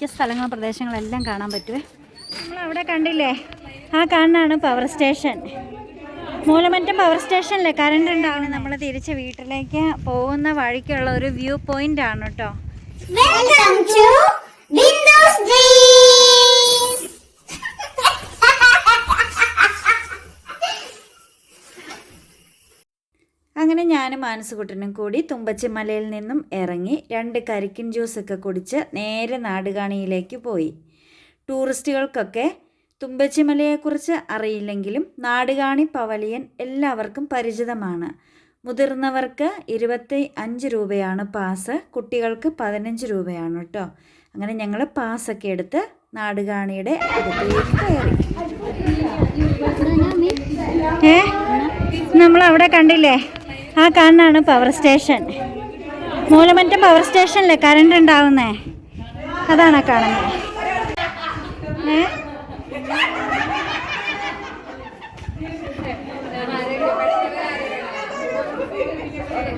മിക്ക സ്ഥലങ്ങളും പ്രദേശങ്ങളെല്ലാം കാണാൻ പറ്റുമേ നമ്മളവിടെ കണ്ടില്ലേ? ആ കാണാണ് പവർ സ്റ്റേഷൻ മൂലമറ്റം പവർ സ്റ്റേഷനിലെ കറണ്ട് ഉണ്ടാവണം. നമ്മൾ തിരിച്ച് വീട്ടിലേക്ക് പോകുന്ന വഴിക്കുള്ള ഒരു വ്യൂ പോയിന്റ് ആണ് കേട്ടോ. അങ്ങനെ ഞാനും മാനസുകുട്ടനും കൂടി തുമ്പച്ചിമലയിൽ നിന്നും ഇറങ്ങി രണ്ട് കരിക്കിൻ ജ്യൂസൊക്കെ കുടിച്ച് നേരെ നാടുകാണിയിലേക്ക് പോയി. ടൂറിസ്റ്റുകൾക്കൊക്കെ തുമ്പച്ചിമലയെക്കുറിച്ച് അറിയില്ലെങ്കിലും നാടുകാണി പവലിയൻ എല്ലാവർക്കും പരിചിതമാണ്. മുതിർന്നവർക്ക് ഇരുപത്തി അഞ്ച് രൂപയാണ് പാസ് കുട്ടികൾക്ക് പതിനഞ്ച് രൂപയാണ് കേട്ടോ അങ്ങനെ ഞങ്ങൾ പാസ്സൊക്കെ എടുത്ത് നാടുകാണിയുടെ അടുത്തേക്ക് കയറി. ഏ? നമ്മളവിടെ കണ്ടില്ലേ? ആ കാണാണ് പവർ സ്റ്റേഷൻ മൂലമറ്റം പവർ സ്റ്റേഷനിലെ കറണ്ട് ഉണ്ടാവുന്നേ. അതാണ് കാണുന്നത്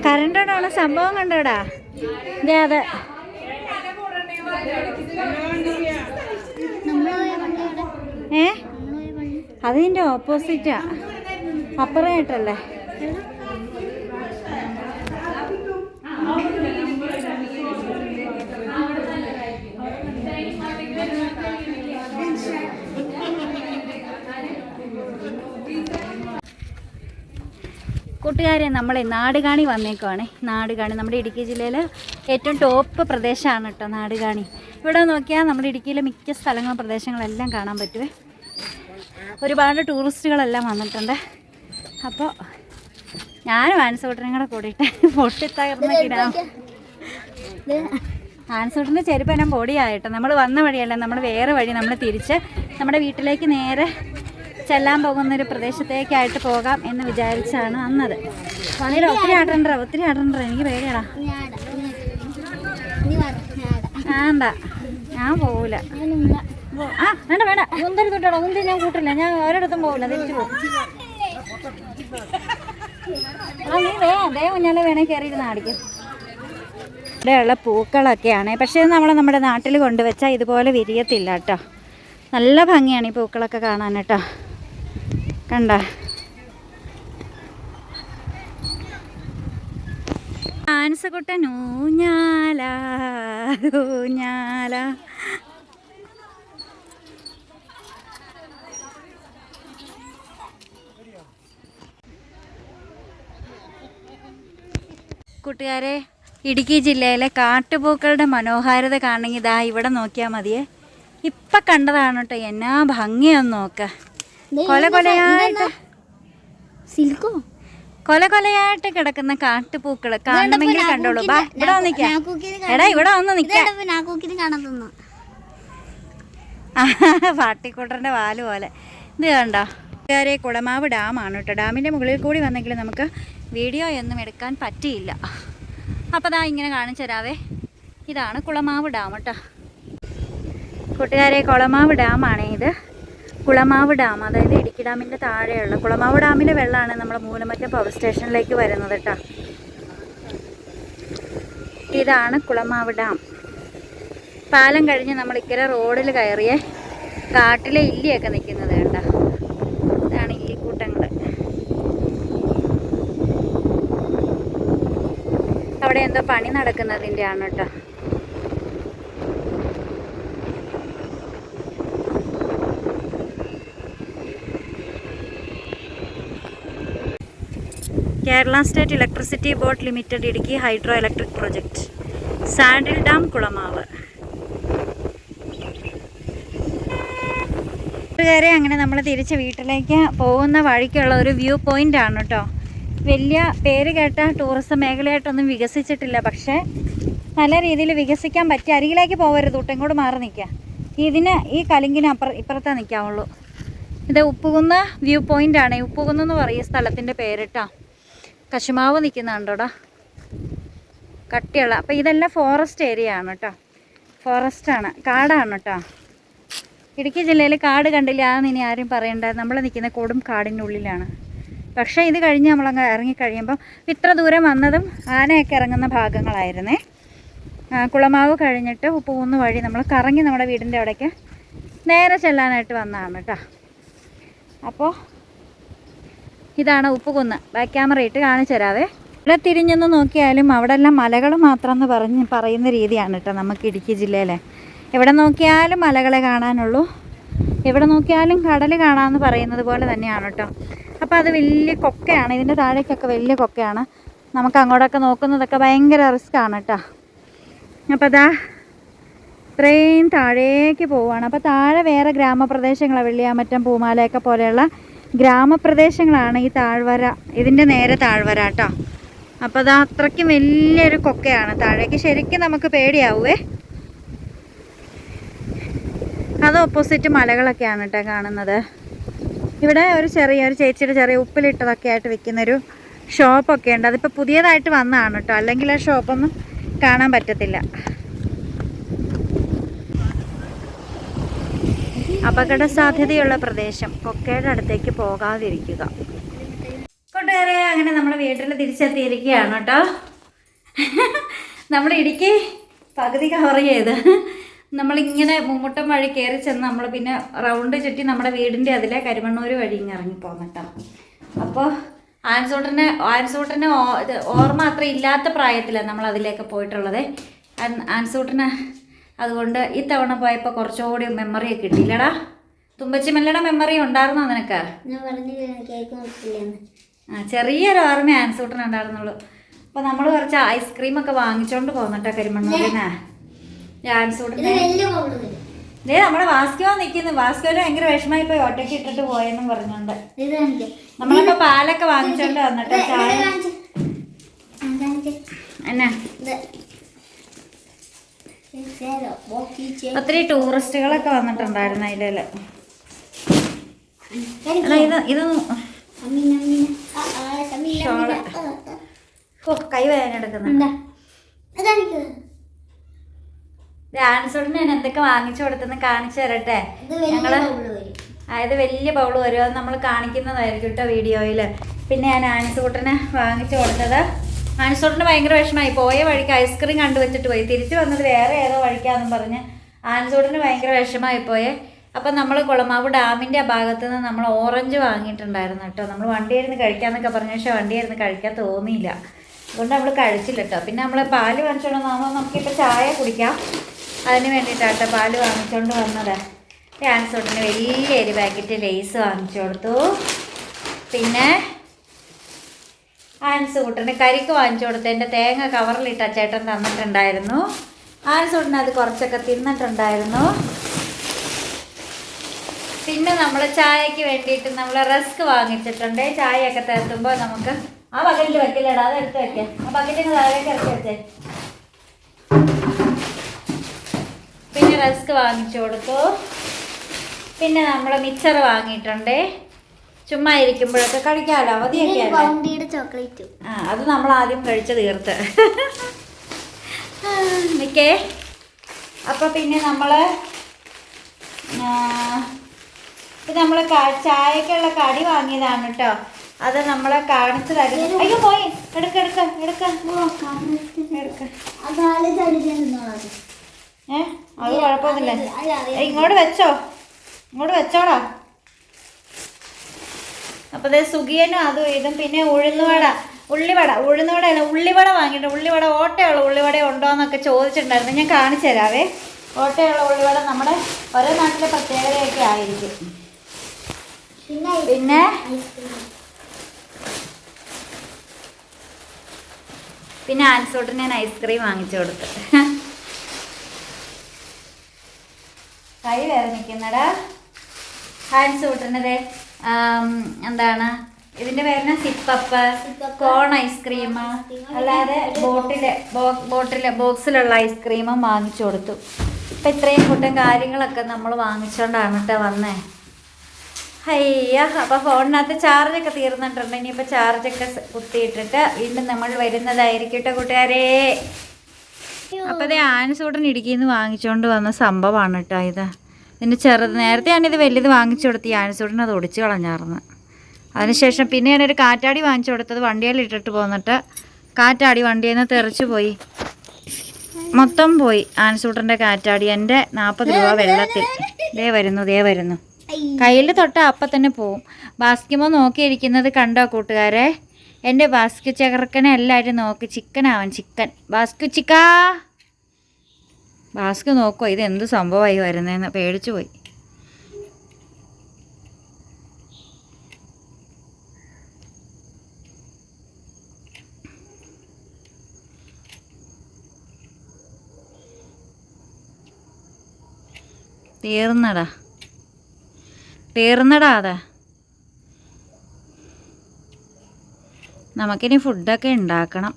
കറണ്ട് ഉണ്ടാവുന്ന സംഭവം കണ്ടോടാ. അതെ. അതെ ഏ അതിന്റെ ഓപ്പോസിറ്റാ അപ്പുറമായിട്ടല്ലേ? കൂട്ടുകാരെ നമ്മളെ നാടുകാണി വന്നേക്കുവാണേ. നാടുകാണി നമ്മുടെ ഇടുക്കി ജില്ലയിൽ ഏറ്റവും ടോപ്പ് പ്രദേശമാണ് കേട്ടോ നാടുകാണി. ഇവിടെ നോക്കിയാൽ നമ്മുടെ ഇടുക്കിയിലെ മിക്ക സ്ഥലങ്ങളും പ്രദേശങ്ങളെല്ലാം കാണാൻ പറ്റുമേ ഒരുപാട് ടൂറിസ്റ്റുകളെല്ലാം വന്നിട്ടുണ്ട്. അപ്പോൾ ഞാനും ആൻസൂട്ടനും കൂടെ കൂടിയിട്ട് പൊട്ടിത്തകർന്ന കിടാം ആൻസൂട്ടിന്റെ ചെരുപ്പ് എല്ലാം പൊടിയായിട്ട്. നമ്മൾ വന്ന വഴിയല്ല നമ്മൾ വേറെ വഴി നമ്മൾ തിരിച്ച് നമ്മുടെ വീട്ടിലേക്ക് നേരെ ചെല്ലാൻ പോകുന്നൊരു പ്രദേശത്തേക്കായിട്ട് പോകാം എന്ന് വിചാരിച്ചാണ് അന്നത്. വളരെ ഒത്തിരി ആടണ്ട ഒത്തിരി ആടണ്ട എനിക്ക് പേടിയാടാ. വേണ്ട ഞാൻ പോകൂല പോ- ആ വേണ്ട വേണ്ട. ഉന്തരി തൊട്ടാടാ ഞാൻ കൂട്ടില്ല ഞാൻ ഒരിടത്തും പോകില്ല തിരിച്ചു പോകും ഇവിടെയുള്ള പൂക്കളൊക്കെയാണ്. പക്ഷേ നമ്മൾ നമ്മുടെ നാട്ടിൽ കൊണ്ടുവച്ചാൽ ഇതുപോലെ വിരിയത്തില്ല കേട്ടോ. നല്ല ഭംഗിയാണ് ഈ പൂക്കളൊക്കെ കാണാൻ കേട്ടോ. കണ്ട? ആൻസക്കുട്ടൻ ഊഞ്ഞാല ഊഞ്ഞാല. കൂട്ടുകാരെ ഇടുക്കി ജില്ലയിലെ കാട്ടുപൂക്കളുടെ മനോഹാരിത കാണണമെങ്കിൽ ഇതാ ഇവിടെ നോക്കിയാൽ മതിയേ. ഇപ്പൊ കണ്ടതാണ് കേട്ടോ എന്നാ ഭംഗിയൊന്ന് നോക്ക. കൊല കൊലയായിട്ട് സിൽക്കോ? കൊല കൊലയായിട്ട് കിടക്കുന്ന കാട്ടുപൂക്കൾ കാണണമെങ്കിൽ കണ്ടോളൂ ബാ ഇവിടെ വന്ന് നിക്ക എടാ ഇവിടെ വന്ന് നിക്ക. പാട്ടിക്കൂട്ടറിന്റെ വാൽ പോലെ. ഇത് കണ്ടോ? കുളമാവ് ഡാമാണ് കേട്ടോ. ഡാമിന്റെ മുകളിൽ കൂടി വന്നെങ്കിൽ നമുക്ക് വീഡിയോ ഒന്നും എടുക്കാൻ പറ്റിയില്ല. അപ്പോൾ ദാ ഇങ്ങനെ കാണിച്ചു തരാവേ ഇതാണ് കുളമാവ് ഡാം കേട്ടോ കൂട്ടുകാരെ കുളമാവ് ഡാമാണ് ഇത്. കുളമാവ് ഡാം അതായത് ഇടുക്കി ഡാമിന്റെ താഴെയുള്ള കുളമാവ് ഡാമിലെ വെള്ളമാണ് നമ്മുടെ മൂലമറ്റം പവർ സ്റ്റേഷനിലേക്ക് വരുന്നത് കേട്ടോ ഇതാണ് കുളമാവ് ഡാം. പാലം കഴിഞ്ഞ് നമ്മൾ ഇക്കരെ റോഡിൽ കയറിയേ. കാട്ടിലെ ഇല്ലിയൊക്കെ നിൽക്കുന്നത് കണ്ട ഇതാണ് ഇല്ലിക്കൂട്ടങ്ങൾ അവിടെ എന്തോ പണി നടക്കുന്നതിന്റെ ആണ് കേട്ടോ. Kerala state electricity board limited Idukki hydro electric project. Sandal dam Kulamavu. കൂട്ടുകാരെ അങ്ങനെ നമ്മൾ തിരിച്ച് വീട്ടിലേക്ക് പോകുന്ന വഴിക്കുള്ള ഒരു വ്യൂ പോയിന്റ് ആണ് കേട്ടോ. വലിയ പേര് കേട്ട ടൂറിസം മേഖലയായിട്ടൊന്നും വികസിച്ചിട്ടില്ല. പക്ഷേ നല്ല രീതിയിൽ വികസിക്കാൻ പറ്റിയ അരികിലേക്ക് പോകരുത് ഇങ്ങോട്ട് മാറി നിൽക്കുക. ഇതിന് ഈ കലിങ്കിന് അപ്പുറ ഇപ്പുറത്തേ നിൽക്കാവുള്ളൂ. ഇത് ഉപ്പുകുന്ന വ്യൂ പോയിന്റ് ആണ്. ഉപ്പുകുന്ന് എന്ന് പറയും സ്ഥലത്തിന്റെ പേരിട്ടാ കശുമാവ് നിൽക്കുന്നുണ്ടോടാ? കട്ടിയുള്ള അപ്പോൾ ഇതെല്ലാം ഫോറസ്റ്റ് ഏരിയ ആണ് കേട്ടോ. ഫോറസ്റ്റാണ് കാടാണ് കേട്ടോ. ഇടുക്കി ജില്ലയിൽ കാട് കണ്ടില്ല. അതെന്ന് ഇനി ആരും പറയണ്ട. നമ്മൾ നിൽക്കുന്ന കൊടും കാടിന്റെ ഉള്ളിലാണ് പക്ഷേ ഇത് കഴിഞ്ഞ് നമ്മളങ്ങ് ഇറങ്ങിക്കഴിയുമ്പം ഇത്ര ദൂരം വന്നതും ആനയൊക്കെ ഇറങ്ങുന്ന ഭാഗങ്ങളായിരുന്നേ. കുളമാവ് കഴിഞ്ഞിട്ട് പോകുന്ന വഴി നമ്മൾ കറങ്ങി നമ്മുടെ വീടിന്റെ അവിടേക്ക് നേരെ ചെല്ലാനായിട്ട് വന്നതാണ് കേട്ടോ. അപ്പോൾ ഇതാണ് ഉപ്പുകുന്ന്. ബാക്ക് ക്യാമറ ഇട്ട് കാണിച്ചു തരാവേ. ഇവിടെ തിരിഞ്ഞൊന്ന് നോക്കിയാലും അവിടെ എല്ലാം മലകൾ മാത്രം എന്ന് പറഞ്ഞ് പറയുന്ന രീതിയാണ് കേട്ടോ നമുക്ക് ഇടുക്കി ജില്ലയിലെ. എവിടെ നോക്കിയാലും മലകളെ കാണാനുള്ളൂ. എവിടെ നോക്കിയാലും കടൽ കാണാമെന്ന് പറയുന്നത് പോലെ തന്നെയാണ് കേട്ടോ. അപ്പോൾ അത് വലിയ കൊക്കയാണ്. ഇതിന്റെ താഴേക്കൊക്കെ വലിയ കൊക്കയാണ്. നമുക്ക് അങ്ങോട്ടൊക്കെ നോക്കുന്നതൊക്കെ ഭയങ്കര റിസ്ക്കാണ് കേട്ടോ. അപ്പോൾ അതാ ഇത്രയും താഴേക്ക് പോവുകയാണ്. അപ്പോൾ താഴെ വേറെ ഗ്രാമപ്രദേശങ്ങളാണ് വെള്ളിയാമറ്റം പൂമാലയൊക്കെ പോലെയുള്ള ഗ്രാമപ്രദേശങ്ങളാണ് ഈ താഴ്വര ഇതിന്റെ നേരെ താഴ്വര കേട്ടോ. അപ്പോൾ അത് അത്രയ്ക്കും വലിയൊരു കൊക്കയാണ്. താഴേക്ക് ശരിക്കും നമുക്ക് പേടിയാവുമേ അത് ഓപ്പോസിറ്റ് മലകളൊക്കെയാണ് കേട്ടോ കാണുന്നത്. ഇവിടെ ഒരു ചെറിയ ഒരു ചേച്ചിയുടെ ചെറിയ ഉപ്പിലിട്ടതൊക്കെ ആയിട്ട് വിൽക്കുന്നൊരു ഷോപ്പൊക്കെ ഉണ്ട്. അതിപ്പോൾ പുതിയതായിട്ട് വന്നതാണ് കേട്ടോ അല്ലെങ്കിൽ ആ ഷോപ്പൊന്നും കാണാൻ പറ്റത്തില്ല. അപകട സാധ്യതയുള്ള പ്രദേശം. കൊക്കയുടെ അടുത്തേക്ക് പോകാതിരിക്കുക. കൂട്ടുകാരെ അങ്ങനെ നമ്മുടെ വീട്ടിൽ തിരിച്ചെത്തിയിരിക്കുകയാണ് കേട്ടോ നമ്മൾ ഇടുക്കി പകുതി കവർ ചെയ്ത്. നമ്മളിങ്ങനെ മുമ്മുട്ടം വഴി കയറി ചെന്ന് നമ്മൾ പിന്നെ റൗണ്ട് ചുറ്റി നമ്മുടെ വീടിന്റെ അതിലെ കരിമണ്ണൂർ വഴി ഇങ്ങനെ ഇറങ്ങി പോന്നിട്ട അപ്പോൾ ആൻസൂട്ടനെ ആൻസൂട്ടനെ ഓർമ്മ അത്ര ഇല്ലാത്ത പ്രായത്തിലാണ് നമ്മൾ അതിലേക്ക് പോയിട്ടുള്ളത്. ആൻസൂട്ടനെ അതുകൊണ്ട് ഈ തവണ പോയപ്പോൾ കുറച്ചുകൂടി മെമ്മറിയൊക്കെ കിട്ടിയില്ലടാ തുമ്പച്ചി മെല്ലയുടെ മെമ്മറി ഉണ്ടായിരുന്നോ നിനക്ക്? ആ ചെറിയൊരു ഓർമ്മ ആൻസൂട്ടൻ ഉണ്ടായിരുന്നുള്ളൂ. അപ്പോൾ നമ്മൾ കുറച്ച് ഐസ്ക്രീമൊക്കെ വാങ്ങിച്ചോണ്ട് കരിമണ്ണൂരിനാ കരിമണ്ണൂരിന് ഇത് വലിയ ദേ നമ്മുടെ വാസ്കോ നിൽക്കുന്നു വാസ്കോന് ഭയങ്കര വിഷമായി പോയി ഒറ്റയ്ക്ക് ഇട്ടിട്ട് പോയെന്നും പറഞ്ഞോണ്ട് ഇത് നമ്മളിപ്പോ പാലൊക്കെ വാങ്ങിച്ചോണ്ട് വന്നിട്ട് ഇത് ചായ. എന്നാ? ഇത്. ഒത്തിരി ടൂറിസ്റ്റുകളൊക്കെ വന്നിട്ടുണ്ടായിരുന്നു അതിലെ ഇത് ഇത് കൈ വേദന എടുക്കുന്നു ഇത് ഞാൻ എന്തൊക്കെ വാങ്ങിച്ചു കൊടുത്തെന്ന് കാണിച്ചു തരട്ടെ? ഞങ്ങൾ. അതായത് വലിയ ബൗൾ വരും. അത് നമ്മൾ കാണിക്കുന്നതായിരിക്കും കേട്ടോ വീഡിയോയിൽ പിന്നെ ഞാൻ ആൻസൂട്ടിന് വാങ്ങിച്ചു കൊടുത്തത്. ആൻസൂട്ടിന് ഭയങ്കര വിഷമമായി. പോയ വഴിക്ക് ഐസ്ക്രീം കണ്ടു വെച്ചിട്ട് പോയി. തിരിച്ചു വന്നത് വേറെ ഏതോ വഴിക്കാന്നും പറഞ്ഞ് ആൻസൂട്ടിന് ഭയങ്കര വിഷമമായി പോയേ. അപ്പം നമ്മൾ കുളമാവ് ഡാമിന്റെ ആ ഭാഗത്ത് നിന്ന് നമ്മൾ ഓറഞ്ച് വാങ്ങിയിട്ടുണ്ടായിരുന്നു കേട്ടോ. നമ്മൾ വണ്ടിയായിരുന്നു കഴിക്കാമെന്നൊക്കെ പറഞ്ഞ. പക്ഷേ വണ്ടിയായിരുന്നു കഴിക്കാൻ തോന്നിയില്ല. അതുകൊണ്ട് നമ്മൾ കഴിച്ചില്ല കേട്ടോ. പിന്നെ നമ്മൾ പാൽ വാങ്ങിച്ചുകൊണ്ട് വന്നാൽ നമുക്കിപ്പോൾ ചായ കുടിക്കാം. അതിന് വേണ്ടിയിട്ടാട്ട പാൽ വാങ്ങിച്ചുകൊണ്ട് വന്നത്. ആൻസോട്ടിന് വലിയൊരു പാക്കറ്റ് ലേസ് വാങ്ങിച്ചു കൊടുത്തു. പിന്നെ ആൻസൂട്ടിന് കരിക്ക് വാങ്ങിച്ചു കൊടുത്ത് എന്റെ തേങ്ങ കവറിലിട്ട ചേട്ടൻ തന്നിട്ടുണ്ടായിരുന്നു. ആൻസൂട്ടിന് അത് കുറച്ചൊക്കെ തിന്നിട്ടുണ്ടായിരുന്നു. പിന്നെ നമ്മൾ ചായക്ക് വേണ്ടിയിട്ട് നമ്മൾ റസ്ക് വാങ്ങിച്ചിട്ടുണ്ട്. ചായയൊക്കെ തരുമ്പോൾ നമുക്ക് ആ ബക്കറ്റിൽ വെക്കില്ലടാ അത് എടുത്ത് വെക്കാം. ആ ബക്കറ്റിന് താഴേക്ക് ഇറക്കി വെച്ചേ. റസ്ക് വാങ്ങിച്ചു കൊടുത്തു. പിന്നെ നമ്മൾ മിച്ചർ വാങ്ങിയിട്ടുണ്ട്. ചുമ്മാ ഇരിക്കുമ്പോഴൊക്കെ കഴിക്കാമല്ലോ അവധിയൊക്കെ ചോക്ലേറ്റ്. ആ അത് നമ്മൾ ആദ്യം കഴിച്ച് തീർത്ത്. നിക്കേ. അപ്പോൾ പിന്നെ നമ്മൾ ഇത് നമ്മൾ ചായക്കുള്ള കടി വാങ്ങിയതാണ് കേട്ടോ അത് നമ്മളെ കാണിച്ചു തരുന്നു അയ്യോ പോയി. എടുക്ക എടുക്ക എടുക്ക. എടുക്ക. ഏ? അത് കുഴപ്പമൊന്നുമില്ല. ഇങ്ങോട്ട് വെച്ചോ. ഇങ്ങോട്ട് വെച്ചോടാ. അപ്പോൾ ദേ സുഖിയനും അതും ഇതും പിന്നെ ഉഴുന്നുവട. ഉള്ളിവട. ഉഴുന്നുവട അല്ല ഉള്ളിവട വാങ്ങിയിട്ട് ഉള്ളിവട ഓട്ടയുള്ള ഉള്ളിവട ഉണ്ടോ എന്നൊക്കെ ചോദിച്ചിട്ടുണ്ടായിരുന്നു. ഞാൻ കാണിച്ചു തരാവേ. ഓട്ടയുള്ള ഉള്ളിവട നമ്മുടെ ഓരോ നാട്ടിലെ പ്രത്യേകതയൊക്കെ ആയിരിക്കും. പിന്നെ പിന്നെ? പിന്നെ ആൻസോട്ടിന് ഞാൻ ഐസ്ക്രീം വാങ്ങിച്ചു കൊടുത്തു. കൈ വേദനിക്കുന്നടാ വിട്ടുന്നത് എന്താണ്? ഇതിന്റെ പേരിന് സിപ്പപ്പ്. കോൺ ഐസ്ക്രീം അല്ലാതെ ബോട്ടിലെ ബോട്ടിലെ ബോക്സിലുള്ള ഐസ്ക്രീമും വാങ്ങിച്ചു കൊടുത്തു. ഇപ്പം ഇത്രയും കൂട്ടം കാര്യങ്ങളൊക്കെ നമ്മൾ വാങ്ങിച്ചുകൊണ്ടാണ് കേട്ടോ വന്നേ. അയ്യ അപ്പോൾ ഫോണിനകത്ത് ചാർജൊക്കെ തീർന്നിട്ടുണ്ട്. ഇനിയിപ്പോൾ ചാർജൊക്കെ കുത്തിയിട്ടിട്ട് വീണ്ടും നമ്മൾ വരുന്നതായിരിക്കും കേട്ടോ കൂട്ടുകാരേ. അപ്പോൾ ആൻസ് ആൻസൂട്ടൻ ഇടുക്കിയിൽ നിന്ന് വാങ്ങിച്ചുകൊണ്ട് വന്ന സംഭവമാണ് കേട്ടോ ഇത്. ഇതിന് ചെറുത് നേരത്തെ ഞാനിത് വലുത് വാങ്ങിച്ചു കൊടുത്ത് ഈ ആൻസൂട്ടൻ അത് ഒടിച്ച് കളഞ്ഞായിരുന്നു അതിനുശേഷം പിന്നെ ഞാനൊരു കാറ്റാടി വാങ്ങിച്ചു കൊടുത്തത്. വണ്ടിയിൽ ഇട്ടിട്ട് പോന്നിട്ട് കാറ്റാടി വണ്ടിയിൽ നിന്ന് തെറിച്ചു പോയി. മൊത്തം പോയി ആൻസൂട്ടന്റെ കാറ്റാടി. എന്റെ നാൽപ്പത് രൂപ വെള്ളത്തിൽ. ദേ വരുന്നു ദേ വരുന്നു. കയ്യിൽ തൊട്ട അപ്പം തന്നെ പോവും. ബാസ്കിമോ നോക്കിയിരിക്കുന്നത് കണ്ടോ കൂട്ടുകാരെ? എന്റെ ബാസ്കു ചകർക്കനെ എല്ലാവരും നോക്കി. ചിക്കൻ ആവാൻ ചിക്കൻ. ബാസ്കു ചിക്കാ. ബാസ്കു നോക്കുമോ ഇത് എന്ത് സംഭവമായി വരുന്നതെന്ന് പേടിച്ചു പോയി തീർന്നടാ. തീർന്നടാ അതെ. നമുക്കിനി ഫുഡൊക്കെ ഉണ്ടാക്കണം.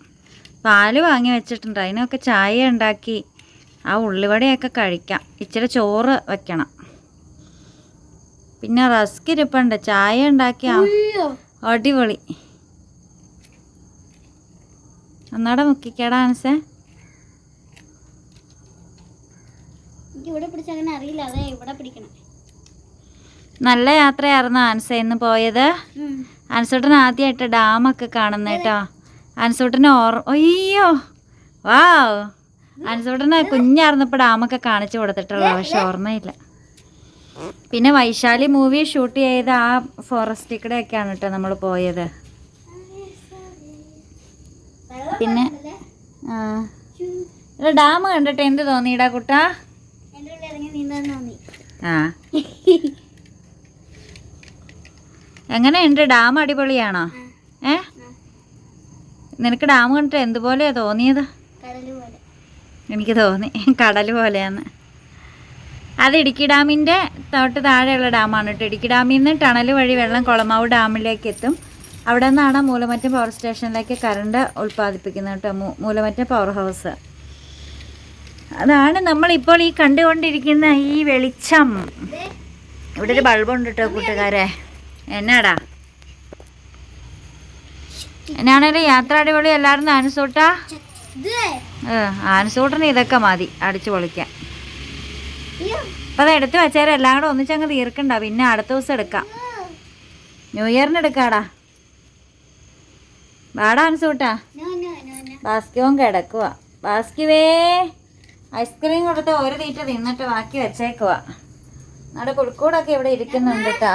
പാൽ വാങ്ങി വെച്ചിട്ടുണ്ട്. അതിനൊക്കെ ചായ ഉണ്ടാക്കി. ആ ഉള്ളിവടയൊക്കെ കഴിക്കാം. ഇച്ചിരി ചോറ് വെക്കണം. പിന്നെ റസ്ക് ഇരിപ്പുണ്ട്. ചായ ഉണ്ടാക്കിയ അടിപൊളി. ഒന്നാടെ മുക്കിക്കടാ ആൻസേ ഇവിടെ പിടിച്ചങ്ങനെ അറിയില്ല. അതെ ഇവിടെ പിടിക്കണം. നല്ല യാത്രയായിരുന്നു ആൻസ ഇന്ന് പോയത്? ആൻസൂട്ടൻ ആദ്യമായിട്ട് ഡാമൊക്കെ കാണുന്ന കേട്ടോ. ആൻസൂട്ടന് ഓർ അയ്യോ. വാവ് ആൻസൂട്ടന് കുഞ്ഞായിരുന്നപ്പോൾ ഡാമൊക്കെ കാണിച്ചു കൊടുത്തിട്ടുള്ള പക്ഷെ ഓർമ്മയില്ല. പിന്നെ വൈശാലി മൂവി ഷൂട്ട് ചെയ്ത ആ ഫോറസ്റ്റിൽ കൂടെ ഒക്കെയാണ് കേട്ടോ നമ്മൾ പോയത്. പിന്നെ ഡാം കണ്ടിട്ട് എന്ത് തോന്നിയിടാ കുട്ടാ? ആ. എങ്ങനെയുണ്ട്? ഡാം അടിപൊളിയാണോ? ഏ? നിനക്ക് ഡാം കണ്ടിട്ട് എന്തുപോലെയാ തോന്നിയത്? കടൽ പോലെ. എനിക്ക് തോന്നി. കടൽ പോലെയാണ്. അത് ഇടുക്കി ഡാമിന്റെ തൊട്ട് താഴെയുള്ള ഡാമാണ് കേട്ടോ. ഇടുക്കി ഡാമിൽ നിന്ന് ടണൽ വഴി വെള്ളം കുളമാവ് ഡാമിലേക്ക് എത്തും. അവിടെ നിന്നാണ് മൂലമറ്റം പവർ സ്റ്റേഷനിലേക്ക് കറണ്ട് ഉൽപ്പാദിപ്പിക്കുന്നത് കേട്ടോ. മൂലമറ്റം പവർ ഹൗസ് അതാണ് നമ്മളിപ്പോൾ ഈ കണ്ടുകൊണ്ടിരിക്കുന്ന ഈ വെളിച്ചം. ഇവിടെ ഒരു ബൾബുണ്ട് കേട്ടോ കൂട്ടുകാരെ. എന്നാടാ? എന്നാണേലും യാത്ര അടിപൊളി. എല്ലാവരും ആനസൂട്ടാ ഇത് ആനസൂട്ടിന് ഇതൊക്കെ മതി. അടിച്ചു പൊളിക്കാൻ. അപ്പം അത് എടുത്ത് വെച്ചാൽ എല്ലാം കൂടെ ഒന്നിച്ചങ്ങ് തീർക്കണ്ട. പിന്നെ അടുത്ത ദിവസം എടുക്കാം. ന്യൂ ഇയറിന് എടുക്കാടാ. വാടാ അൻസൂട്ടാ ബാസ്കിവും കിടക്കുക ബാസ്കിവേ ഐസ്ക്രീം കൊടുത്ത് ഒരു തീറ്റ തിന്നിട്ട് ബാക്കി വെച്ചേക്കുവാ. നമ്മുടെ കുഴിക്കൂടൊക്കെ ഇവിടെ ഇരിക്കുന്നുണ്ട് കേട്ടോ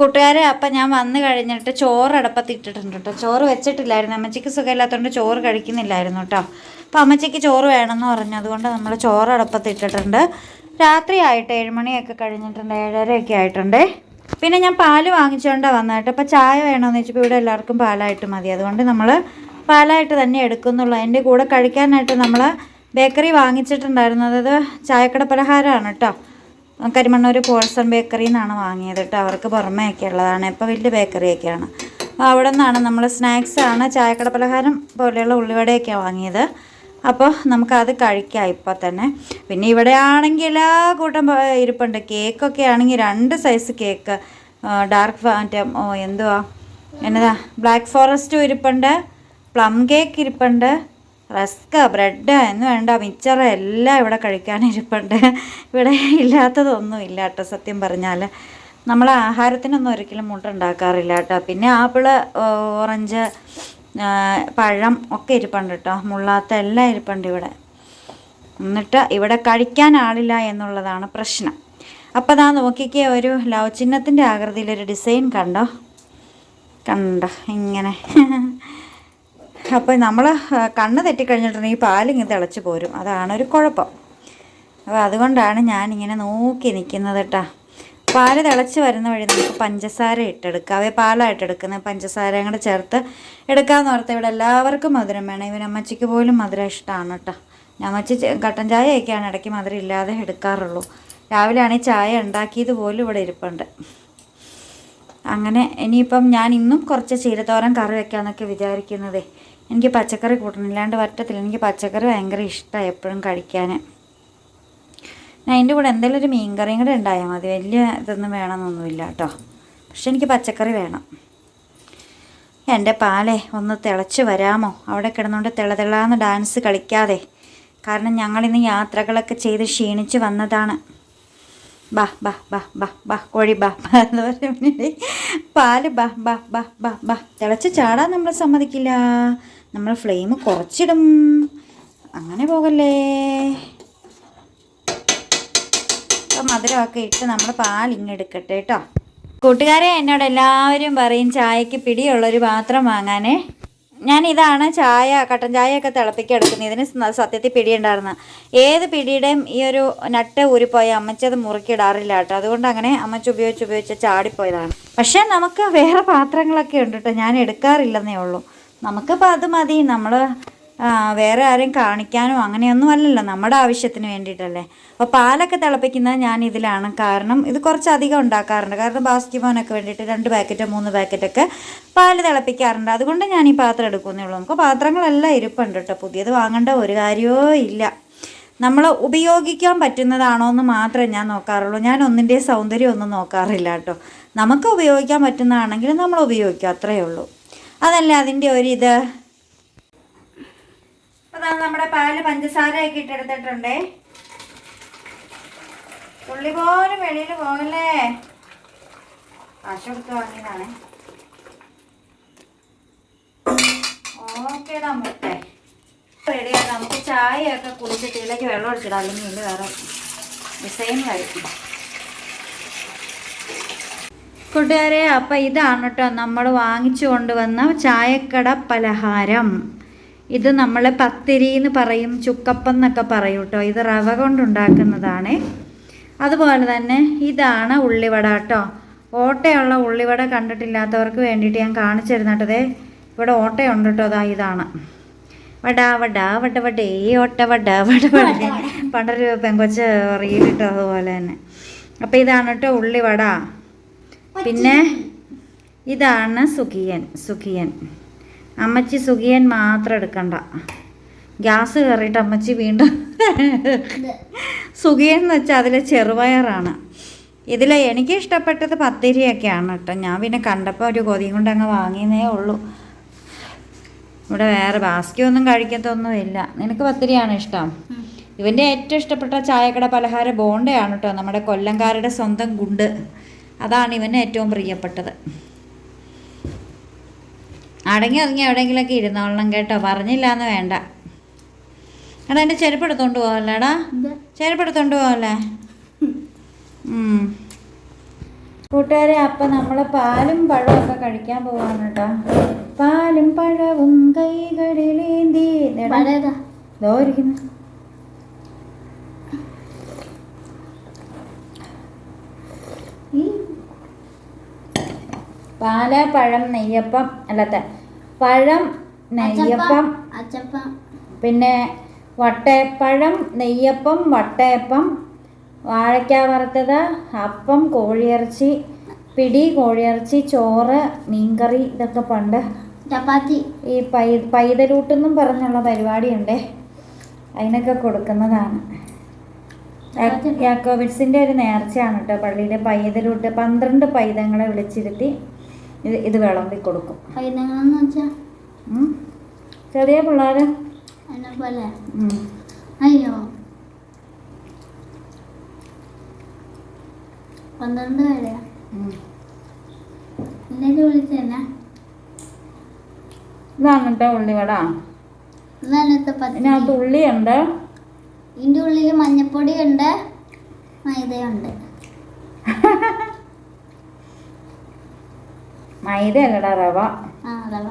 കൂട്ടുകാരെ അപ്പം ഞാൻ വന്നു കഴിഞ്ഞിട്ട് ചോറ് അടപ്പത്തിട്ടിട്ടുണ്ട് കേട്ടോ ചോറ് വെച്ചിട്ടില്ലായിരുന്നു. അമ്മച്ചിക്ക് സുഖമില്ലാത്തതുകൊണ്ട് ചോറ് കഴിക്കുന്നില്ലായിരുന്നു കേട്ടോ അപ്പം അമ്മച്ചിക്ക് ചോറ് വേണമെന്ന് പറഞ്ഞു. അതുകൊണ്ട് നമ്മൾ ചോറ് അടപ്പത്തിട്ടിട്ടുണ്ട്. രാത്രി ആയിട്ട് ഏഴുമണിയൊക്കെ കഴിഞ്ഞിട്ടുണ്ട് ഏഴരയൊക്കെ ആയിട്ടുണ്ട്. പിന്നെ ഞാൻ പാൽ വാങ്ങിച്ചുകൊണ്ടാണ് വന്നത് അപ്പം ചായ വേണമെന്ന് വെച്ചപ്പോൾ ഇവിടെ എല്ലാവർക്കും പാലായിട്ട് മതി. അതുകൊണ്ട് നമ്മൾ പാലായിട്ട് തന്നെ എടുക്കുന്നുള്ളൂ. അതിന്റെ കൂടെ കഴിക്കാനായിട്ട് നമ്മൾ ബേക്കറി വാങ്ങിച്ചിട്ടുണ്ടായിരുന്നു അതായത് ചായക്കട പലഹാരമാണ് കേട്ടോ കരിമണ്ണൂർ പോൾസൺ ബേക്കറി എന്നാണ് വാങ്ങിയത് കേട്ടോ അവർക്ക് പുറമേയൊക്കെ ഉള്ളതാണ്. ഇപ്പോൾ വലിയ ബേക്കറിയൊക്കെയാണ് അപ്പോൾ അവിടെ നിന്നാണ് നമ്മൾ സ്നാക്സാണ് ചായക്കട പലഹാരം പോലെയുള്ള ഉള്ളിവടയൊക്കെ വാങ്ങിയത്. അപ്പോൾ നമുക്കത് കഴിക്കാം ഇപ്പോൾ തന്നെ. പിന്നെ ഇവിടെ ആണെങ്കിൽ എല്ലാ കൂട്ടം ഇരിപ്പുണ്ട്. കേക്കൊക്കെ ആണെങ്കിൽ രണ്ട് സൈസ് കേക്ക് ഡാർക്ക് മറ്റേ ഓ എന്തുവാ? എന്നതാ? ബ്ലാക്ക് ഫോറസ്റ്റും ഇരിപ്പുണ്ട്. പ്ലം കേക്ക് ഇരിപ്പുണ്ട്. റസ്ക് ബ്രെഡ് എന്ന് വേണ്ട മിച്ചറ് എല്ലാം ഇവിടെ കഴിക്കാനിരിപ്പുണ്ട്. ഇവിടെ ഇല്ലാത്തതൊന്നും ഇല്ല കേട്ടോ സത്യം പറഞ്ഞാൽ നമ്മൾ ആഹാരത്തിനൊന്നും ഒരിക്കലും മുട്ടുണ്ടാക്കാറില്ല കേട്ടോ. പിന്നെ ആപ്പിൾ ഓറഞ്ച് പഴം ഒക്കെ ഇരിപ്പുണ്ട് കേട്ടോ. മുള്ളാത്ത എല്ലാം ഇരിപ്പുണ്ട് ഇവിടെ. എന്നിട്ട് ഇവിടെ കഴിക്കാൻ ആളില്ല എന്നുള്ളതാണ് പ്രശ്നം. അപ്പോൾ ദാ നോക്കിക്കേ ഒരു ലവ് ചിഹ്നത്തിന്റെ ആകൃതിയിലൊരു ഡിസൈൻ കണ്ടോ? കണ്ടോ? ഇങ്ങനെ. അപ്പോൾ നമ്മൾ കണ്ണ് തെറ്റിക്കഴിഞ്ഞിട്ടുണ്ടെങ്കിൽ പാലിങ്ങ് തിളച്ച് പോരും. അതാണ് ഒരു കുഴപ്പം. അപ്പോൾ അതുകൊണ്ടാണ് ഞാനിങ്ങനെ നോക്കി നിൽക്കുന്നത് കേട്ടോ. പാൽ തിളച്ച് വരുന്ന വഴി നമുക്ക് പഞ്ചസാര ഇട്ടെടുക്കാവേ പാലായിട്ട് എടുക്കുന്നത് പഞ്ചസാരയും കൂടെ ചേർത്ത് എടുക്കാമെന്ന് ഓർത്ത് ഇവിടെ എല്ലാവർക്കും മധുരം വേണം. ഇവൻ അമ്മച്ചിക്ക് പോലും മധുരം ഇഷ്ടമാണ് കേട്ടോ. അമ്മച്ചി കട്ടൻ ചായയൊക്കെയാണ് ഇടയ്ക്ക് മധുരം ഇല്ലാതെ എടുക്കാറുള്ളൂ. രാവിലെ ആണെങ്കിൽ ചായ ഉണ്ടാക്കിയത് പോലും ഇവിടെ ഇരിപ്പുണ്ട്. അങ്ങനെ ഇനിയിപ്പം ഞാൻ ഇന്നും കുറച്ച് ചീരത്തോരൻ കറി വെക്കാമെന്നൊക്കെ വിചാരിക്കുന്നതേ. എനിക്ക് പച്ചക്കറി കൂട്ടണില്ലാണ്ട് പറ്റത്തില്ല എനിക്ക് പച്ചക്കറി ഭയങ്കര ഇഷ്ടമാണ് എപ്പോഴും കഴിക്കാൻ ഞാൻ അതിന്റെ കൂടെ എന്തെങ്കിലും ഒരു മീൻ കറിയും കൂടെ ഉണ്ടായാൽ മതി. വലിയ ഇതൊന്നും വേണമെന്നൊന്നുമില്ല കേട്ടോ. പക്ഷെ എനിക്ക് പച്ചക്കറി വേണം. എന്റെ പാലേ ഒന്ന് തിളച്ച് വരാമോ? അവിടെ കിടന്നുകൊണ്ട് തിളതിളാന്ന് ഡാൻസ് കളിക്കാതെ. കാരണം ഞങ്ങളിന്ന് യാത്രകളൊക്കെ ചെയ്ത് ക്ഷീണിച്ച് വന്നതാണ്. ബാ ബാ ബാ ബാ ബാ കോഴി ബാ ബാ എന്ന് പറഞ്ഞ പാൽ ബാ ബാ ബാ ബാ ബാ. തിളച്ച് ചാടാൻ നമ്മൾ സമ്മതിക്കില്ല. നമ്മൾ ഫ്ലെയിം കുറച്ചിടും. അങ്ങനെ പോകല്ലേ. അപ്പം മധുരമൊക്കെ ഇട്ട് നമ്മൾ പാലിങ്ങെടുക്കട്ടെ കേട്ടോ. കൂട്ടുകാരെ എന്നോട് എല്ലാവരും പറയും ചായക്ക് പിടിയുള്ളൊരു പാത്രം വാങ്ങാനേ. ഞാൻ ഇതാണ് ചായ കട്ടൻ ചായയൊക്കെ തിളപ്പിക്കുക എടുക്കുന്നത്. ഇതിന് സത്യത്തിൽ പിടിയുണ്ടായിരുന്നു. ഏത് പിടിയുടെയും ഈ ഒരു നട്ട് ഊരിപ്പോയി അമ്മച്ചത് മുറുക്കി മുറുക്കിയിടാറില്ല കേട്ടോ. അതുകൊണ്ട് അങ്ങനെ അമ്മച്ച ഉപയോഗിച്ച് ഉപയോഗിച്ച് ചാടിപ്പോയതാണ്. പക്ഷേ നമുക്ക് വേറെ പാത്രങ്ങളൊക്കെ ഉണ്ട് കേട്ടോ. ഞാൻ എടുക്കാറില്ലെന്നേ ഉള്ളൂ. നമുക്കിപ്പോൾ അത് മതി. നമ്മൾ വേറെ ആരെയും കാണിക്കാനോ അങ്ങനെയൊന്നും അല്ലല്ലോ നമ്മുടെ ആവശ്യത്തിന് വേണ്ടിയിട്ടല്ലേ. അപ്പോൾ പാലൊക്കെ തിളപ്പിക്കുന്നത് ഞാൻ ഇതിലാണ്. കാരണം ഇത് കുറച്ചധികം ഉണ്ടാക്കാറുണ്ട്. കാരണം ബാസ്കിമോനൊക്കെ വേണ്ടിയിട്ട് രണ്ട് പാക്കറ്റ് മൂന്ന് പാക്കറ്റൊക്കെ പാൽ തിളപ്പിക്കാറുണ്ട്. അതുകൊണ്ട് ഞാൻ ഈ പാത്രം എടുക്കുന്നേ ഉള്ളൂ. നമുക്ക് പാത്രങ്ങളെല്ലാം ഇരിപ്പുണ്ട് കേട്ടോ. പുതിയത് വാങ്ങേണ്ട ഒരു കാര്യമോ ഇല്ല. നമ്മൾ ഉപയോഗിക്കാൻ പറ്റുന്നതാണോ എന്ന് മാത്രമേ ഞാൻ നോക്കാറുള്ളൂ. ഞാൻ ഒന്നിന്റെ സൗന്ദര്യം ഒന്നും നോക്കാറില്ല കേട്ടോ. നമുക്ക് ഉപയോഗിക്കാൻ പറ്റുന്നതാണെങ്കിൽ നമ്മൾ ഉപയോഗിക്കും. അത്രയേ ഉള്ളൂ. അതല്ല അതിന്റെ ഒരിത്? അതാ നമ്മുടെ പാൽ പഞ്ചസാരയൊക്കെ ഇട്ടെടുത്തിട്ടുണ്ടേ. ഉള്ളി പോലും വെളിയിൽ പോകല്ലേ? കാശ് കൊടുത്ത് വാങ്ങിയതാണ് ഓക്കേടാ മുട്ടേ. റെഡിയാണ് നമുക്ക് ചായയൊക്കെ കുടിച്ചിട്ട് ഇതിലേക്ക് വെള്ളം ഒഴിച്ചിടാം. അല്ലെങ്കിൽ വേറെ ഡിസൈൻ കഴിക്കും കൂട്ടുകാരെ അപ്പം ഇതാണ് കേട്ടോ നമ്മൾ വാങ്ങിച്ചു കൊണ്ടുവന്ന ചായക്കട പലഹാരം. ഇത് നമ്മൾ പത്തിരി എന്ന് പറയും ചുക്കപ്പം എന്നൊക്കെ പറയും കേട്ടോ ഇത് റവ കൊണ്ടുണ്ടാക്കുന്നതാണ്. അതുപോലെ തന്നെ ഇതാണ് ഉള്ളിവട കേട്ടോ ഓട്ടയുള്ള ഉള്ളിവട കണ്ടിട്ടില്ലാത്തവർക്ക് വേണ്ടിയിട്ട് ഞാൻ കാണിച്ചു തരുന്നട്ടതേ ഇവിടെ ഓട്ടയുണ്ട് കേട്ടോ അതാ ഇതാണ്. വടാ വടാ വട വടേ ഓട്ട വട വട വട. പണ്ടൊരു പെങ്കൊച്ച് റീലിട്ടോ അതുപോലെ തന്നെ. അപ്പം ഇതാണ് കേട്ടോ ഉള്ളിവട. പിന്നെ ഇതാണ് സുഖിയൻ സുഖിയൻ. അമ്മച്ചി സുഖിയൻ മാത്രം എടുക്കണ്ട. ഗ്യാസ് കയറിയിട്ട് അമ്മച്ചി വീണ്ടും സുഖിയൻ എന്ന് വെച്ചാൽ അതിലെ ചെറുപയറാണ്. ഇതിൽ എനിക്ക് ഇഷ്ടപ്പെട്ടത് പത്തിരിയൊക്കെയാണ് കേട്ടോ. ഞാൻ പിന്നെ കണ്ടപ്പോൾ ഒരു കൊതിയും കൊണ്ട് അങ്ങ് വാങ്ങിയതേ ഉള്ളൂ. ഇവിടെ വേറെ ബാസ്കിയൊന്നും കഴിക്കത്തൊന്നുമില്ല. നിനക്ക് പത്തിരിയാണ് ഇഷ്ടം? ഇവന്റെ ഏറ്റവും ഇഷ്ടപ്പെട്ട ചായക്കട പലഹാര ബോണ്ടയാണ് കേട്ടോ. നമ്മുടെ കൊല്ലംകാരുടെ സ്വന്തം ഗുണ്ട്. അതാണ് ഇവന് ഏറ്റവും പ്രിയപ്പെട്ടത്. അടങ്ങി ഒതുങ്ങി എവിടെയെങ്കിലൊക്കെ ഇരുന്നോളണം കേട്ടോ. പറഞ്ഞില്ല എന്ന് വേണ്ട. എടാ എന്റെ ചെരുപ്പ് എടുത്തോണ്ട് പോവല്ലേടാ? ചെരുപ്പ് എടുത്തോണ്ട് പോവല്ലേ. കൂട്ടുകാരെ അപ്പം നമ്മൾ പാലും പഴവും ഒക്കെ കഴിക്കാൻ പോവാണ് കേട്ടോ. പാലും പഴവും കൈകളിലേന്തി. ഇരിക്കുന്നു? പാല പഴം നെയ്യപ്പം അല്ലാത്ത പഴം നെയ്യപ്പം അച്ചപ്പം പിന്നെ വട്ടയപ്പഴം നെയ്യപ്പം വട്ടയപ്പം വാഴയ്ക്ക വറുത്തത് അപ്പം കോഴിയിറച്ചി പിടി കോഴിയിറച്ചി ചോറ് മീൻകറി ഇതൊക്കെ പണ്ട് ചപ്പാത്തി. ഈ പൈ പൈതലൂട്ടെന്നും പറഞ്ഞുള്ള പരിപാടിയുണ്ടേ. അതിനൊക്കെ കൊടുക്കുന്നതാണ്. യാ- യാക്കോബിറ്റ്സിന്റെ ഒരു നേർച്ചയാണ് കേട്ടോ. പള്ളിയിലെ പൈതലൂട്ട് പന്ത്രണ്ട് പൈതങ്ങളെ വിളിച്ചിരുത്തി ഇത് ഇത് വിളമ്പി കൊടുക്കും. ചെറിയ പിള്ളേര്. അയ്യോ. പന്ത്രണ്ട് പേരെയാ വിളിച്ചെന്നെ ഇതാണ് കേട്ടോ ഉള്ളിവട. ഇതിനകത്ത് ഉള്ളിയുണ്ട്. ഇതിന്റെ ഉള്ളിൽ മഞ്ഞപ്പൊടി ഉണ്ട് മൈദയുണ്ട്. മൈദ അല്ലടാ റവ. ആ റവ.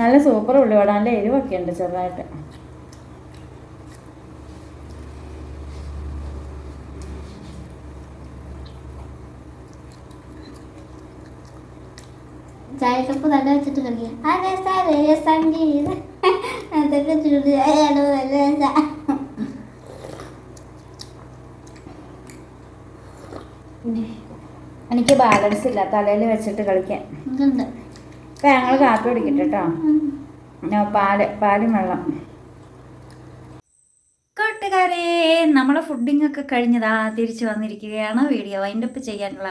നല്ല സൂപ്പർ ഉള്ളിവട നല്ല എരിവൊക്കെ ഉണ്ട് ചെറുതായിട്ട്. ചായക്കപ്പ് തല വെച്ചിട്ട് കളിക്കാം. അതെ സാറേ സംഗീത. അതൊക്കെ ചൂട്. നല്ല രസാ. എനിക്ക് ബാലൻസ് ഇല്ല. തലയിൽ വെച്ചിട്ട് കളിക്കാൻ. അപ്പൊ ഞങ്ങൾ കാപ്പി കുടിക്കട്ടെ കേട്ടോ പിന്നെ പാൽ പാലും വെള്ളം. കൂട്ടുകാരെ നമ്മളെ ഫുഡിംഗ് ഒക്കെ കഴിഞ്ഞതാ തിരിച്ചു വന്നിരിക്കുകയാണ്. വീഡിയോ വൈൻഡപ്പ് ചെയ്യാനുള്ള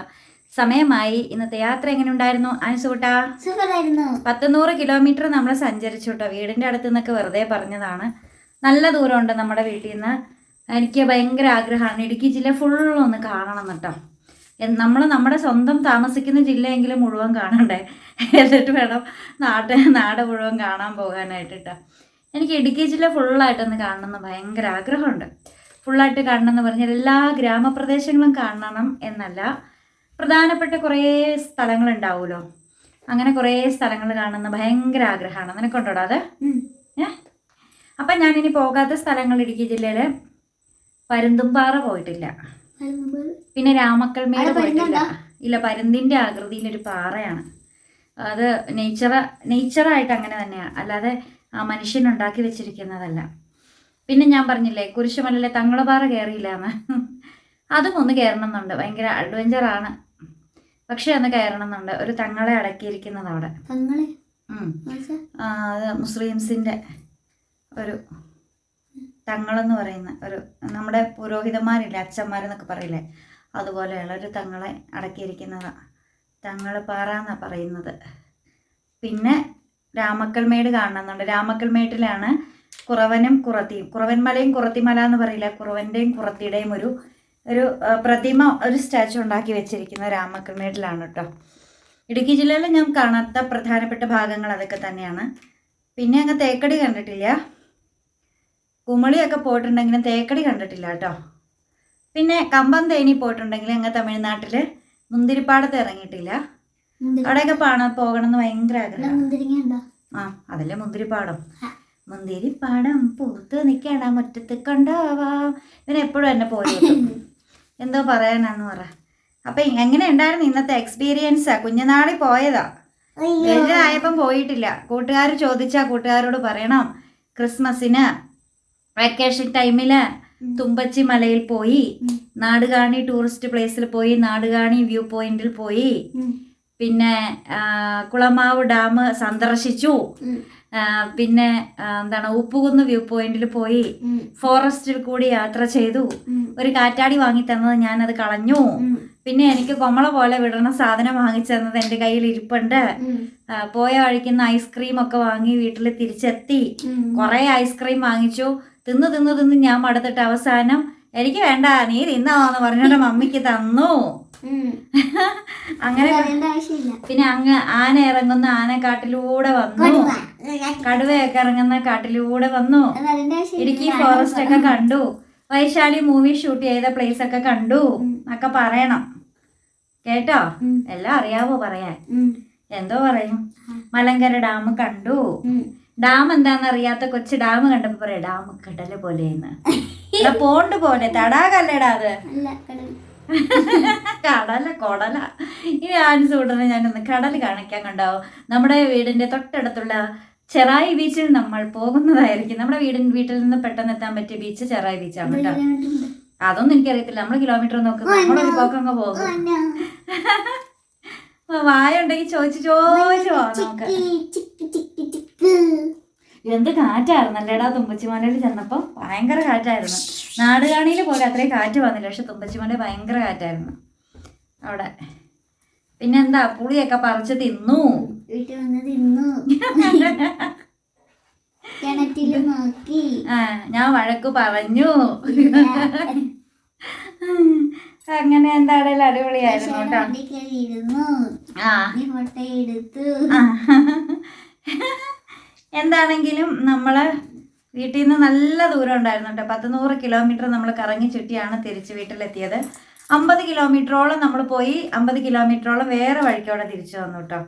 സമയമായി. ഇന്നത്തെ യാത്ര എങ്ങനെ ഉണ്ടായിരുന്നു അനുസൂട്ടാ സുഖമായിരുന്നു പത്ത് കിലോമീറ്റർ നമ്മൾ സഞ്ചരിച്ചു കേട്ടോ. വീടിന്റെ അടുത്ത് നിന്നൊക്കെ വെറുതെ പറഞ്ഞതാണ്. നല്ല ദൂരമുണ്ട് നമ്മുടെ വീട്ടിൽ നിന്ന്. എനിക്ക് ഭയങ്കര ആഗ്രഹമാണ്. ഇടുക്കി ജില്ല ഫുള്ളൊന്ന് കാണണം കേട്ടോ. നമ്മൾ നമ്മുടെ സ്വന്തം താമസിക്കുന്ന ജില്ലയെങ്കിലും മുഴുവൻ കാണണ്ടേ? എന്നിട്ട് വേണം നാട്ട് നാട് മുഴുവൻ കാണാൻ പോകാനായിട്ട് കേട്ടോ എനിക്ക് ഇടുക്കി ജില്ല ഫുള്ളായിട്ടൊന്ന് കാണണമെന്ന് ഭയങ്കര ആഗ്രഹമുണ്ട്. ഫുള്ളായിട്ട് കാണണം എന്ന് പറഞ്ഞാൽ എല്ലാ ഗ്രാമപ്രദേശങ്ങളും കാണണം എന്നല്ല. പ്രധാനപ്പെട്ട കുറേ സ്ഥലങ്ങളുണ്ടാവുമല്ലോ അങ്ങനെ കുറേ സ്ഥലങ്ങൾ കാണുന്ന ഭയങ്കര ആഗ്രഹമാണ്. നിനക്കുണ്ടോടാ അത്? ഉം. ഏ? അപ്പം ഞാനിനി പോകാത്ത സ്ഥലങ്ങൾ ഇടുക്കി ജില്ലയിൽ പരുന്തുംപാറ പോയിട്ടില്ല. പിന്നെ രാമക്കൽമേട് പോയിട്ടില്ല? ഇല്ല ഒരു ആകൃതിയിലൊരു പാറയാണ്. അത് നേച്ചറ നേച്ചറായിട്ട് അങ്ങനെ തന്നെയാണ് അല്ലാതെ ആ മനുഷ്യൻ ഉണ്ടാക്കി വെച്ചിരിക്കുന്നതല്ല. പിന്നെ ഞാൻ പറഞ്ഞില്ലേ കുരിശുമലയിലെ തങ്ങളപാറ കയറിയില്ലാന്ന് അതും ഒന്ന് കയറണം എന്നുണ്ട് ഭയങ്കര അഡ്വഞ്ചറാണ് പക്ഷെ ഒന്ന് കയറണം എന്നുണ്ട് ഒരു തങ്ങളെ അടക്കിയിരിക്കുന്നത് അവിടെ. അത് ഒരു തങ്ങളെന്ന് പറയുന്ന ഒരു നമ്മുടെ പുരോഹിതന്മാരില്ലേ അച്ഛന്മാരെന്നൊക്കെ പറയില്ലേ അതുപോലെയുള്ള ഒരു തങ്ങളെ അടക്കിയിരിക്കുന്നതാണ് തങ്ങൾ പാറ എന്നാണ് പറയുന്നത്. പിന്നെ രാമക്കൽമേട് കാണണമെന്നുണ്ട്. രാമക്കൽമേട്ടിലാണ് കുറവനും കുറത്തിയും കുറവൻമലയും കുറത്തിമല എന്ന് പറയില്ല കുറവന്റെയും കുറത്തിയുടെയും ഒരു ഒരു പ്രതിമ ഒരു സ്റ്റാച്ചു ഉണ്ടാക്കി വെച്ചിരിക്കുന്ന രാമക്കൽമേട്ടിലാണ് കേട്ടോ. ഇടുക്കി ജില്ലയിൽ ഞാൻ കാണാത്ത പ്രധാനപ്പെട്ട ഭാഗങ്ങൾ അതൊക്കെ തന്നെയാണ്. പിന്നെ അങ്ങ് തേക്കടി കണ്ടിട്ടില്ല. കുമളിയൊക്കെ പോയിട്ടുണ്ടെങ്കിലും തേക്കടി കണ്ടിട്ടില്ല കേട്ടോ. പിന്നെ കമ്പം തേനി പോയിട്ടുണ്ടെങ്കിൽ അങ്ങ് തമിഴ്നാട്ടിൽ മുന്തിരിപ്പാടത്ത് ഇറങ്ങിയിട്ടില്ല. അവിടെയൊക്കെ പാടാൻ പോകണം എന്ന് ഭയങ്കര ആഗ്രഹം. ആ അതല്ലേ മുന്തിരിപ്പാടം. മുന്തിരിപ്പാടം പൂത്ത് നിൽക്കണ മുറ്റത്ത് കണ്ടാവാം. ഇവൻ എപ്പോഴും എന്നെ പോലെ എന്തോ പറയാനാന്ന് പറ. അപ്പം എങ്ങനെ ഉണ്ടായിരുന്നു ഇന്നത്തെ എക്സ്പീരിയൻസാ കുഞ്ഞുനാളിൽ പോയതാ. വലുതായപ്പം പോയിട്ടില്ല. കൂട്ടുകാർ ചോദിച്ചാൽ കൂട്ടുകാരോട് പറയണം. ക്രിസ്മസിന് വെക്കേഷൻ ടൈമിൽ തുമ്പച്ചി മലയിൽ പോയി. നാടുകാണി ടൂറിസ്റ്റ് പ്ലേസിൽ പോയി നാടുകാണി വ്യൂ പോയിന്റിൽ പോയി. പിന്നെ കുളമാവ് ഡാം സന്ദർശിച്ചു. പിന്നെ എന്താണ് ഉപ്പുകുന്ന് വ്യൂ പോയിന്റിൽ പോയി. ഫോറസ്റ്റിൽ കൂടി യാത്ര ചെയ്തു. ഒരു കാറ്റാടി വാങ്ങി തന്നത് ഞാനത് കളഞ്ഞു. പിന്നെ എനിക്ക് കൊമള പോലെ വിടണ സാധനം വാങ്ങിച്ചു തന്നത് എന്റെ കയ്യിൽ ഇരിപ്പുണ്ട്. പോയ വഴിക്കുന്ന ഐസ്ക്രീം ഒക്കെ വാങ്ങി വീട്ടിൽ തിരിച്ചെത്തി. കുറേ ഐസ്ക്രീം വാങ്ങിച്ചു. തിന്ന് തിന്ന് തിന്ന് ഞാൻ മടുത്തിട്ട് അവസാനം എനിക്ക് വേണ്ട നീ തിന്നാന്ന് പറഞ്ഞോണ്ട് മമ്മിക്ക് തന്നു. അങ്ങനെ പിന്നെ അങ്ങ് ആന ഇറങ്ങുന്ന ആനക്കാട്ടിലൂടെ വന്നു. കൊടുവാ. കടുവയൊക്കെ ഇറങ്ങുന്ന കാട്ടിലൂടെ വന്നു. ഇടുക്കി ഫോറസ്റ്റ് ഒക്കെ കണ്ടു. വൈശാലി മൂവി ഷൂട്ട് ചെയ്ത പ്ലേസ് ഒക്കെ കണ്ടു. ഒക്കെ പറയണം. കേട്ടോ? എല്ലാം അറിയാവോ പറയാൻ? എന്തോ പറയും. മലങ്കര ഡാം കണ്ടു. ഡാം എന്താന്ന് അറിയാത്ത കൊച്ചു ഡാം കണ്ടപ്പോ പറയാം ഡാം കടൽ പോലെയെന്ന്. എടാ പോണ്ട് പോലെ തടാകല്ലേടാ അത്. കടല. കൊടല ഇനി ആൻസ് ഉടനെ ഞാനൊന്ന് കടൽ കാണിക്കാൻ കണ്ടാവും? നമ്മുടെ വീടിന്റെ തൊട്ടടുത്തുള്ള ചെറായി ബീച്ചിൽ നമ്മൾ പോകുന്നതായിരിക്കും. നമ്മുടെ വീടിന് വീട്ടിൽ നിന്ന് പെട്ടെന്ന് എത്താൻ പറ്റിയ ബീച്ച് ചെറായി ബീച്ചാണ് കേട്ടോ. അതൊന്നും എനിക്കറിയത്തില്ല. നമ്മൾ കിലോമീറ്റർ നോക്കും നമ്മളൊരു പോക്കങ്ങ് പോകും. വായ ഉണ്ടെങ്കിൽ ചോദിച്ചു ചോദിച്ചു എന്ത് നമുക്ക്. എന്ത് കാറ്റായിരുന്നല്ലേടാ തുമ്പച്ചിമലയിൽ ചെന്നപ്പോൾ ഭയങ്കര കാറ്റായിരുന്നു. നാടുകാണിയിൽ പോലെ അത്രയും കാറ്റ് വന്നില്ല പക്ഷെ തുമ്പച്ചിമാനെ ഭയങ്കര കാറ്റായിരുന്നു. അവിടെ. പിന്നെന്താ പുളിയൊക്കെ പറിച്ച് തിന്നു. വീട്ടിൽ വന്ന് തിന്നു. കിണറ്റിൽ നോക്കി. ആ ഞാൻ വഴക്ക് പറഞ്ഞു. അങ്ങനെ എന്താണേലും അടിപൊളിയായിരുന്നു എന്താണെങ്കിലും നമ്മൾ വീട്ടിൽ നിന്ന് നല്ല ദൂരം ഉണ്ടായിരുന്നു കേട്ടോ. പത്ത് നൂറ് കിലോമീറ്റർ നമ്മൾ കറങ്ങി ചുറ്റിയാണ് തിരിച്ച് വീട്ടിലെത്തിയത്. അമ്പത് കിലോമീറ്ററോളം നമ്മൾ പോയി അമ്പത് കിലോമീറ്ററോളം വേറെ വഴിക്കോടെ തിരിച്ചു വന്നു കേട്ടോ.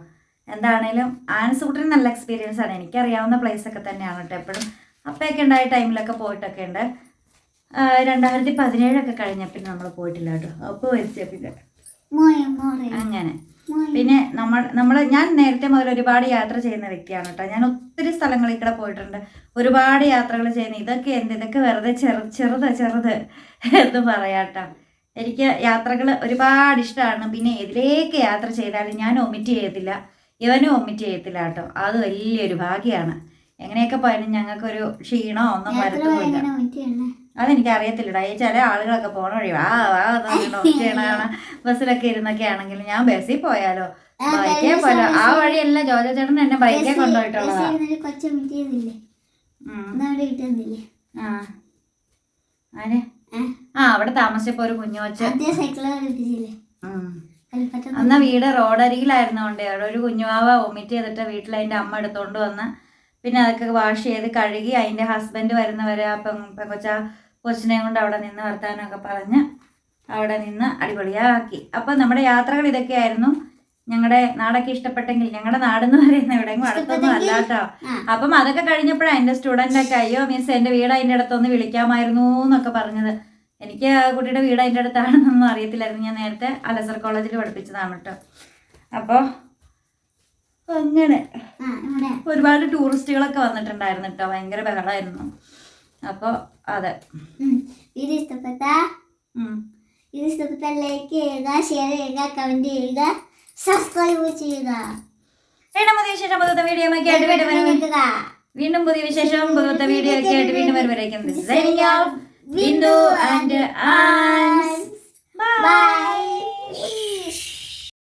എന്താണേലും ആനസൂട്ടിന് നല്ല എക്സ്പീരിയൻസ് ആണ്. എനിക്കറിയാവുന്ന പ്ലേസ് ഒക്കെ തന്നെയാണ് കേട്ടോ എപ്പോഴും. അപ്പയൊക്കെ ഉണ്ടായ ടൈമിലൊക്കെ പോയിട്ടൊക്കെ ഉണ്ട്. രണ്ടായിരത്തി പതിനേഴൊക്കെ കഴിഞ്ഞ പിന്നെ നമ്മൾ പോയിട്ടില്ല കേട്ടോ. അപ്പോൾ വെച്ച പിന്നെ അങ്ങനെ. പിന്നെ നമ്മൾ നമ്മൾ ഞാൻ നേരത്തെ മുതൽ ഒരുപാട് യാത്ര ചെയ്യുന്ന വ്യക്തിയാണ് കേട്ടോ. ഞാൻ ഒത്തിരി സ്ഥലങ്ങളിൽ കൂടെ പോയിട്ടുണ്ട്. ഒരുപാട് യാത്രകൾ ചെയ്യുന്ന ഇതൊക്കെ എന്ത് ഇതൊക്കെ വെറുതെ ചെറു ചെറുത് ചെറുത് എന്ന് പറയാട്ടോ എനിക്ക് യാത്രകൾ ഒരുപാട് ഇഷ്ടമാണ്. പിന്നെ എതിലേക്ക് യാത്ര ചെയ്താലും ഞാൻ ഒമിറ്റ് ചെയ്യത്തില്ല. ഇവനും ഒമിറ്റ് ചെയ്യത്തില്ല കേട്ടോ. അത് വലിയൊരു ഭാഗ്യമാണ് എങ്ങനെയൊക്കെ പോയാലും ഞങ്ങൾക്കൊരു ക്ഷീണോ ഒന്നും വരത്തില്ല വരുത്തുമില്ല. അതെനിക്ക് അറിയത്തില്ലടാ ഈ ചില ആളുകളൊക്കെ പോണ വഴി വാ വാ ചെയ്യണ ബസ്സിലൊക്കെ ഇരുന്നൊക്കെ ആണെങ്കിൽ ഞാൻ ബസ്സിൽ പോയാലോ? ബൈക്കേ പോലോ പോയാലോ? ആ വഴിയല്ല ജോജ ചേട്ടൻ എന്നെ ബൈക്കേ കൊണ്ടുപോയിട്ടുള്ളതാ. കൊച്ചു ആ. അവിടെ താമസിച്ചപ്പോ ഒരു കുഞ്ഞു വച്ച് അന്ന വീട് റോഡരികിലായിരുന്നോണ്ടേ അവിടെ ഒരു കുഞ്ഞുവാവ വൊമിറ്റ് ചെയ്തിട്ട് വീട്ടിൽ അതിന്റെ അമ്മ എടുത്തോണ്ട് വന്ന്. പിന്നെ അതൊക്കെ വാഷ് ചെയ്ത് കഴുകി അതിന്റെ ഹസ്ബൻഡ് വരുന്നവരെ ആ പെങ്കൊച്ച കൊച്ചിനെ കൊണ്ട് അവിടെ നിന്ന് വർത്താനമൊക്കെ പറഞ്ഞ് അവിടെ നിന്ന് അടിപൊളിയാക്കി. അപ്പം നമ്മുടെ യാത്രകൾ ഇതൊക്കെയായിരുന്നു. ഞങ്ങളുടെ നാടൊക്കെ ഇഷ്ടപ്പെട്ടെങ്കിൽ ഞങ്ങളുടെ നാടെന്ന് പറയുന്ന എവിടെയെങ്കിലും അടുത്തൊന്നും അല്ലാട്ടോ. അപ്പം അതൊക്കെ കഴിഞ്ഞപ്പോഴാണ് എന്റെ സ്റ്റുഡന്റൊക്കെ അയ്യോ മിസ് എന്റെ വീട് അതിന്റെ അടുത്തൊന്ന് വിളിക്കാമായിരുന്നു എന്നൊക്കെ പറഞ്ഞത്. എനിക്ക് ആ കുട്ടിയുടെ വീട് അതിന്റെ അടുത്താണെന്നൊന്നും അറിയത്തില്ലായിരുന്നു. ഞാൻ നേരത്തെ അലസർ കോളേജിൽ പഠിപ്പിച്ചതാണ് കേട്ടോ. അപ്പോൾ അങ്ങനെ ഇവിടെ ഒരുപാട് ടൂറിസ്റ്റുകളൊക്കെ വന്നിട്ടുണ്ടായിരുന്നു കേട്ടോ. ഭയങ്കര ബഹളമായിരുന്നു അപ്പോൾ അതെ. ഇത് ഇഷ്ടപ്പെട്ട. ഇത് ഇഷ്ടപ്പെട്ട ലൈക്ക് ചെയ്യുക ഷെയർ ചെയ്യുക കമന്റ് ചെയ്യുക സബ്സ്ക്രൈബ് ചെയ്യുക. വീണ്ടും പുതിയ വിശേഷം പുതുത്ത വീഡിയോ ഒക്കെ ആയിട്ട് വീണ്ടും വരും വീണ്ടും പുതിയ വിശേഷം പുതുത്ത വീഡിയോ ഒക്കെ ആയിട്ട് വീണ്ടും വരുമ്പോഴേക്കും. ബിന്ദു ആൻഡ് ആൻസ് ബൈ.